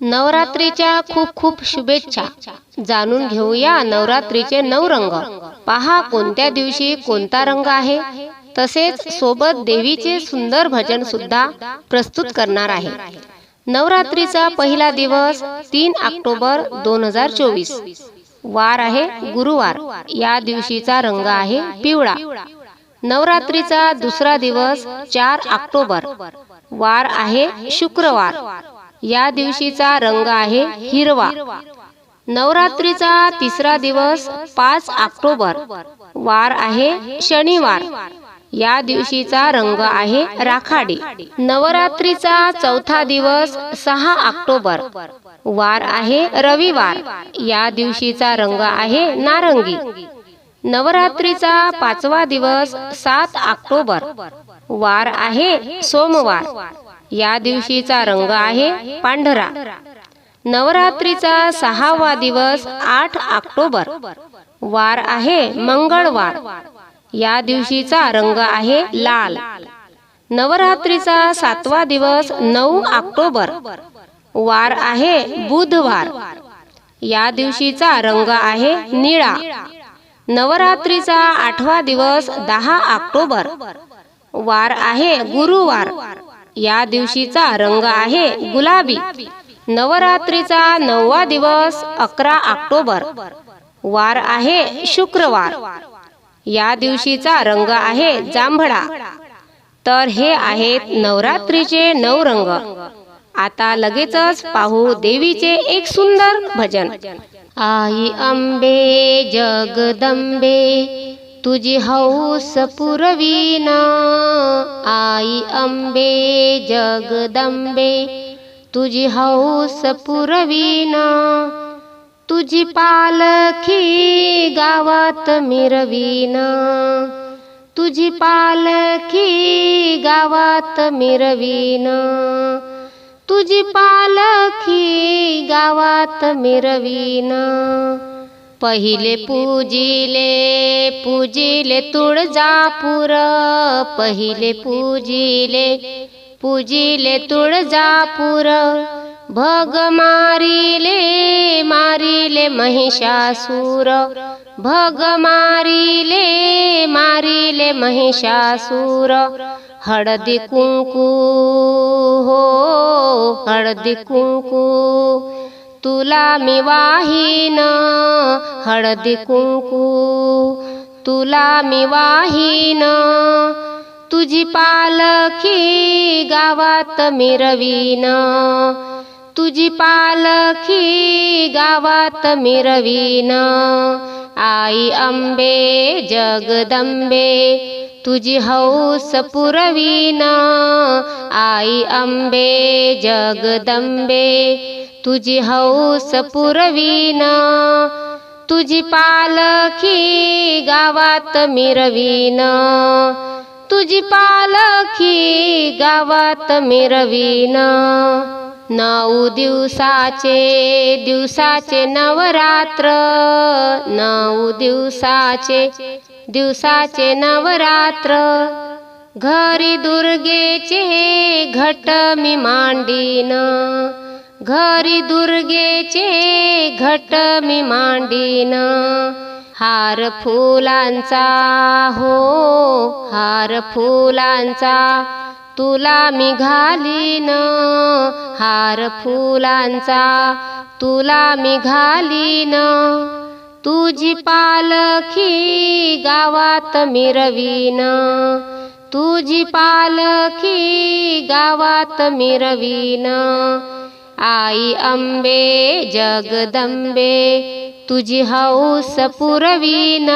नवरात्रीच्या खूप खूप शुभेच्छा. जाणून घेऊया नवरात्रीचे नऊ रंग. पहा कोणत्या दिवशी कोणता रंग आहे. तसेच सोबत देवीचे सुंदर भजन सुद्धा प्रस्तुत करणार आहे. नवरात्रीचा पहिला दिवस तीन ऑक्टोबर दोन हजार चोवीस. वार आहे गुरुवार. या दिवशीचा रंग आहे पिवळा. नवरात्रीचा दुसरा दिवस चार ऑक्टोबर. वार आहे शुक्रवार. या दिवशीचा रंग आहे हिरवा. नवरात्रीचा तिसरा दिवस पाच ऑक्टोबर. वार आहे शनिवार. या दिवशीचा रंग आहे राखाडी. नवरात्रीचा चौथा दिवस सहा ऑक्टोबर. वार आहे रविवार. या दिवशीचा रंग आहे नारंगी. नवरात्रीचा पाचवा दिवस सात ऑक्टोबर. वार आहे सोमवार. या दिवशीचा रंग आहे पांढरा. नवरात्रीचा सहावा दिवस आठ ऑक्टोबर. वार आहे मंगळवार. या दिवशीचा रंग आहे लाल. नवरात्रीचा सातवा दिवस नऊ ऑक्टोबर. वार आहे बुधवार. या दिवशीचा रंग आहे निळा. नवरात्रीचा आठवा दिवस दहा ऑक्टोबर. वार आहे गुरुवार. या दिवशीचा रंग आहे गुलाबी. नवरात्रीचा नववा दिवस अकरा ऑक्टोबर. वार आहे शुक्रवार. या दिवशीचा रंग आहे जांभळा. तर हे आहेत नवरात्रीचे नऊ रंग. आता लगेचच पाहू देवीचे एक सुंदर भजन. आई अंबे जगदंबे तुझी हौस पुरवीना आई अंबे जगदंबे। तुझी हौस पुरवीना तुझी पालखी गावात मिरवीना। तुझी पालखी गावात मिरवीना। तुझी पालखी गावात मिरवीना। पहिले पूजिले पूजिले तुळजापूर पहिले पूजिले पूजिले तुळजापूर. भग मारिले मारिले महिषासूर. भग मारिले मारिले महिषासूर. हळदी कुंकू हो हळदी कुंकू. तुला मी वाहीन. हळदी कुंकू तुला मी वाहीन. तुझी पालखी गावात मिरवीन तुझी पालखी गावात मिरवीन आई अंबे जगदंबे तुझी हौस पुरवीन. आई अंबे जगदंबे तुझी हौस पुरवीन. तुझी पालखी गावात मिरवीन. तुझी पालखी गावात मिरवीन. नऊ दिवसाचे दिवसाचे नवरात्र. नऊ दिवसाचे दिवसाचे नवरात्र. घरी दुर्गेचे घट मी मांडीन. घरी दुर्गेचे घट मी मांडीन. हार फुलांचा हो हार फुलांचा तुला मी घालीन. हार फुलांचा तुला मी घालीन. तुझी पालखी गावात मिरवीन. तुझी पालखी गावात मिरवीन. आई अंबे जगदंबे तुझी हौस पुरवीन.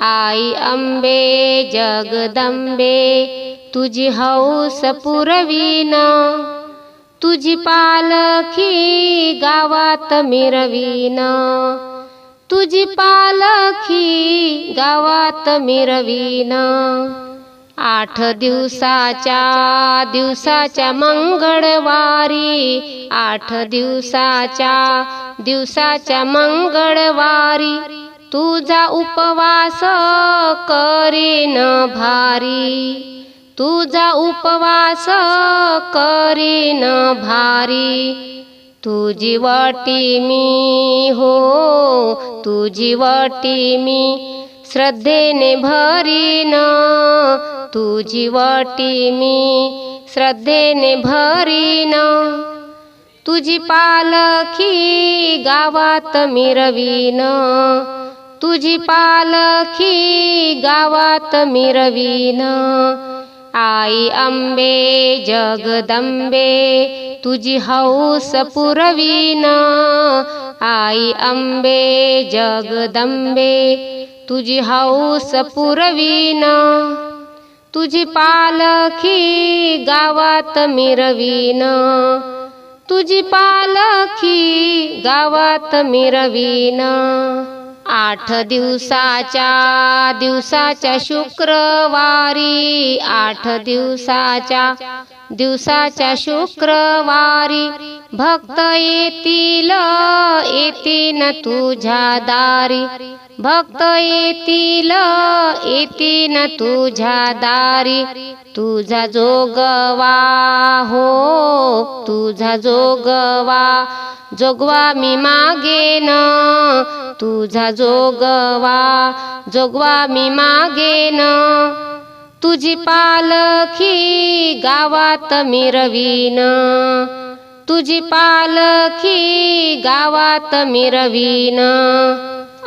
आई अंबे जगदंबे तुझी हौस पुरवीन. तुझी पालखी गावात मिरवीन. तुझी पालखी गावात मिरवीन. आठ दिवसाच्या दिवसाच्या मंगळवारी आठ दिवसाच्या दिवसाच्या मंगळवारी तुझा उपवास करीन भारी. तुझा उपवास करीन भारी. तुझी वाटी मी हो तुझी वाटी मी श्रद्धेने भरीन. तुझी वाटी मी श्रद्धेने भरीन. तुझी पालखी गावात मिरवीन. तुझी पालखी गावात मिरवीन. आई अंबे जगदंबे तुझी हौस पुरवीन. आई अंबे जगदंबे तुझी हौस पुरवीन. तुझी पालखी गावात मिरवीन तुझी पालखी गावात मिरवीन आठ दिवसाच्या दिवसाच्या शुक्रवारी आठ दिवसाच्या दिवसाच्या शुक्रवारी भक्त येतील येतीन तुझ्या दारी. भक्त येतील येतीन तुझ्या दारी. तुझा जोगवा हो तुझा जोगवा जोगवा मी मागेन तुझा जोगवा जोगवा मी मागेन तुझी पालखी गावात मिरवीन तुझी पालखी गावात मिरवीन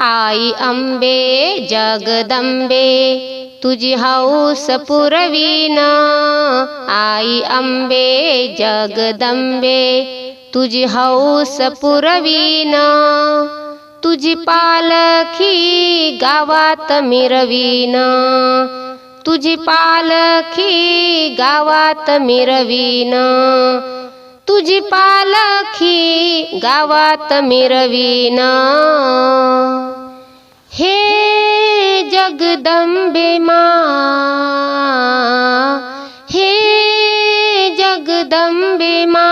आई अंबे जगदंबे तुझी हौस पुरवीन. आई अंबे जगदंबे तुझी हौस पुरवीन. तुझी पालखी गावात मिरवीन. तुझी पालखी गावात मिरवीन. तुझी पालखी गावात मिरवीन. जगदम्बे मा हे जगदम्बे मा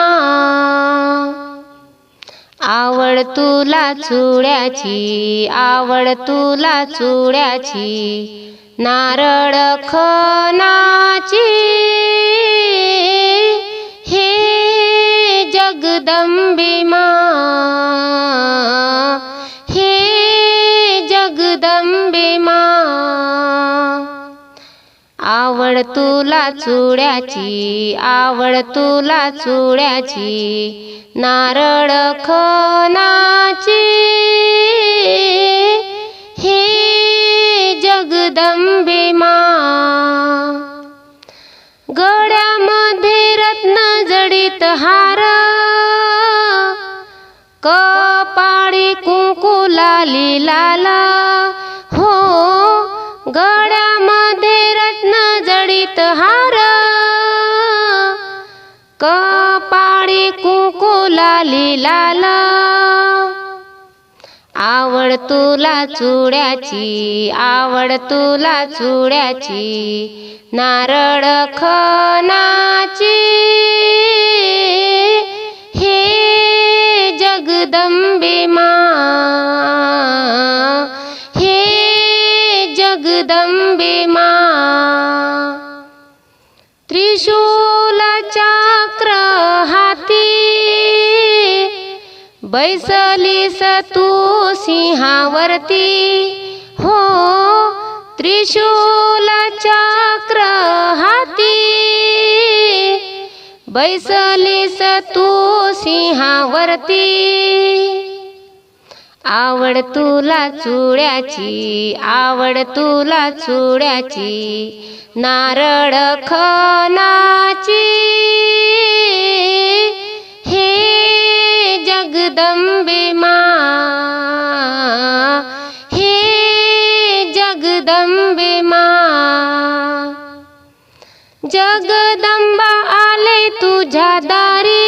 आवड तुला चुड्याची आवड तुला चुड्याची नारळ खनाची। हे जगदंबे आवड तुला चुड्याची आवड तुला चुड्याची नारळ खनाची. हे जगदंबे मा गळ्यामध्ये रत्न जडित हार कपाळी कुंकू लाली लाला. कपाळी कुंकू लाला. आवड तुला चुड्याची आवड तुला चुड्याची. नारळ खनाची. बैसलीस तू सिंहावरती? हो त्रिशूल चक्र हाती बैसलीस तू सिंहावरती? आवड तुला चुड्याची आवड तुला चुड्याची. नारळ खनाची. जगदंबे मा हे जगदंबे मा जगदंबा आले तुझ्या दारी।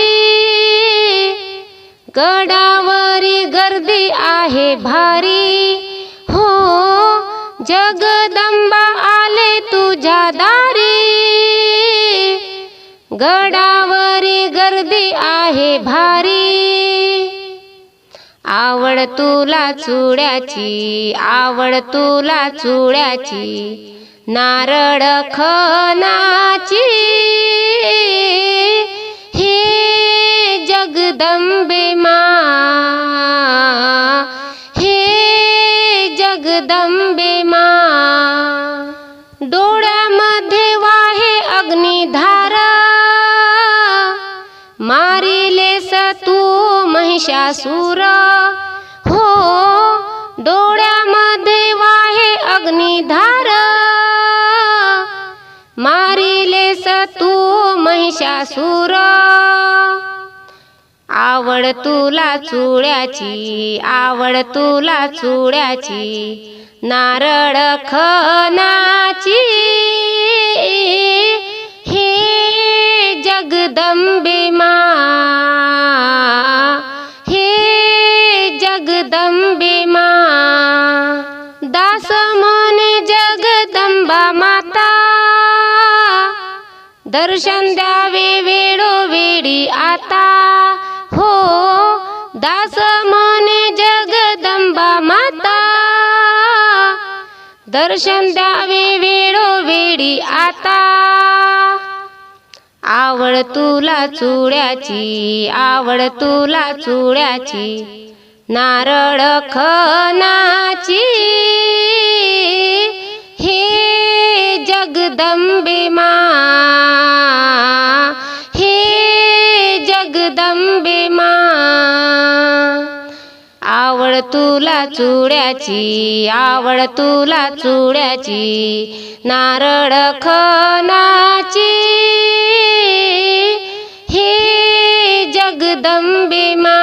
गडावरी गर्दी आहे भारी। हो जगदम्बा आले तुझ्या दारी। गडावरी गर्दी आहे भारी। आवड तुला चुड्याची आवड तुला चुड्याची नारळ खनाची. हे जगदंबे मा हे जगदंबे मा. डोळ्यामध्ये वाहे अग्निधारा मारिलेस तू महिषासूर. डोळ्यामध्ये वाहे अग्निधार. मारिलेस तू महिषासूर. आवड तुला चुड्याची आवड तुला चुड्याची नारळ खनाची. दर्शन द्यावे वेळोवेळी आता. हो दास मने जगदंबा माता. दर्शन द्यावे वेळोवेळी आता. आवड तुला चुड्याची आवड तुला चुड्याची नारळ खनाची. हे जगदंबे मा आवड तुला चुड्याची आवड तुला चुड्याची नारळ खनाची. हे जगदंबी मा